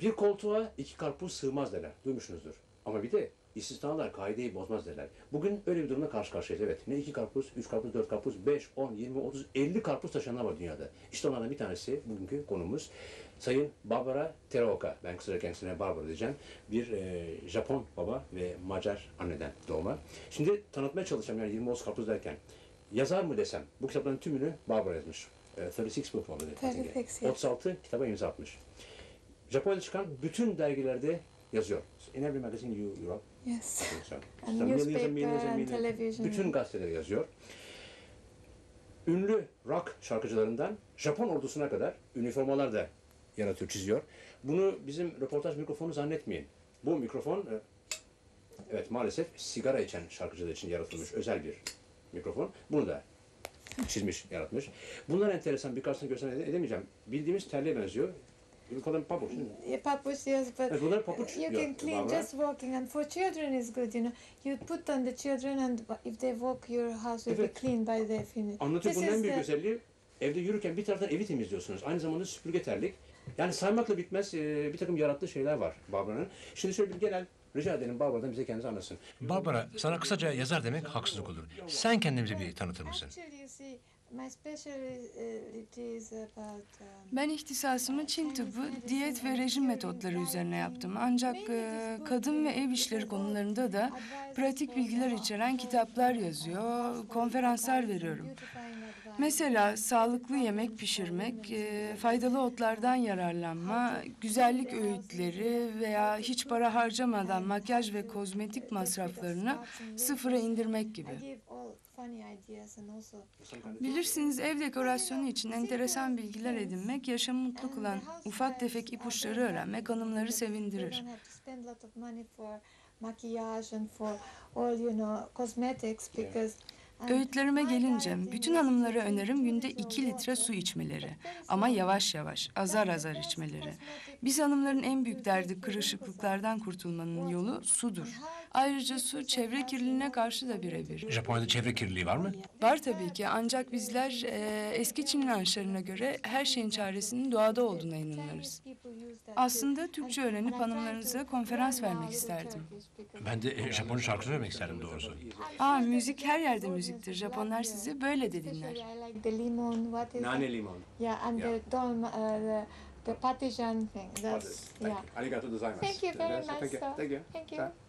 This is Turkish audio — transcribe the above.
Bir koltuğa iki karpuz sığmaz derler. Duymuşsunuzdur. Ama bir de istisnalar kaideyi bozmaz derler. Bugün öyle bir durumla karşı karşıyayız. Evet. Ne iki karpuz, üç karpuz, dört karpuz, beş, on, yirmi, otuz, elli karpuz taşıyanlar var dünyada. İşte onlardan bir tanesi bugünkü konumuz. Sayın Barbara Teraoka. Ben kısaca kendisine Barbara diyeceğim. Bir e, Japon baba ve Macar anneden doğma. Şimdi tanıtmaya çalışacağım yani 20 Oz karpuz derken. Yazar mı desem? Bu kitapların tümünü Barbara yazmış. E, 36 book oldu. 36, yes. 36 kitaba imza atmış. Japonya'da çıkan bütün dergilerde yazıyor. In every magazine you Europe. Yes. So, And newspaper millions and television. Bütün gazeteleri yazıyor. Ünlü rock şarkıcılarından Japon ordusuna kadar üniformalar da yaratıyor, çiziyor. Bunu bizim röportaj mikrofonu zannetmeyin. Bu mikrofon, e, evet maalesef sigara içen şarkıcılar için yaratılmış özel bir mikrofon. Bunu da çizmiş, yaratmış. Bunlar enteresan birkaçını göstermeden edemeyeceğim. Bildiğimiz terliğe benziyor. We call them pabuç değil mi? Yeah, yes, but Evet, bunlar papuç you diyor can clean Barbara. just walking. And for children is good, you know. You put on the children, and if they walk, your house will Evet. be clean by the finish. Anlatıyor This bunun en is büyük the- özelliği evde yürürken bir taraftan evi temizliyorsunuz. Aynı zamanda süpürge terlik. Yani saymakla bitmez e, bir takım yarattığı şeyler var Barbara'nın. Şimdi şöyle bir genel rica edelim Barbara'dan bize kendisi anlatsın. Barbara, sana kısaca yazar demek haksızlık olur. Sen kendimize bir tanıtır mısın? Actually, you see, my specialty is about. um, Ben ihtisasımı Çin tıbbı, diyet ve rejim metotları üzerine yaptım. Ancak e, kadın ve ev işleri konularında da pratik bilgiler içeren kitaplar yazıyor, konferanslar veriyorum. Mesela sağlıklı yemek pişirmek, e, faydalı otlardan yararlanma, güzellik öğütleri veya hiç para harcamadan makyaj ve kozmetik masraflarını sıfıra indirmek gibi. I give all funny ideas and also. Bilirsiniz ev dekorasyonu için enteresan bilgiler edinmek, yaşamı mutlu kılan ufak tefek ipuçları öğrenmek hanımları sevindirir. don't have to spend a lot of money for maquillage and for all you know cosmetics because. and Öğütlerime gelince bütün hanımlara önerim günde liters of 2 litre su içmeleri. Ama yavaş yavaş, azar azar içmeleri. Biz hanımların en büyük derdi kırışıklıklardan kurtulmanın yolu sudur. Ayrıca su çevre kirliliğine karşı da birebir. Japonya'da çevre kirliliği var mı? Var tabii ki ancak bizler e, eski Çin inançlarına göre her şeyin çaresinin doğada olduğuna inanırız. Aslında Türkçe öğrenip hanımlarınıza konferans vermek isterdim. Ben de e, Japon şarkı söylemek isterdim doğrusu. Aa müzik her yerde müziktir. Japonlar sizi böyle de dinler. Nane limon. Yeah, and Yeah. the dom, uh, the the partisan thing. That's Thank yeah. you. Arigato gozaimasu. Thank you very much. Thank you. sir. Thank you. Thank Sir. you.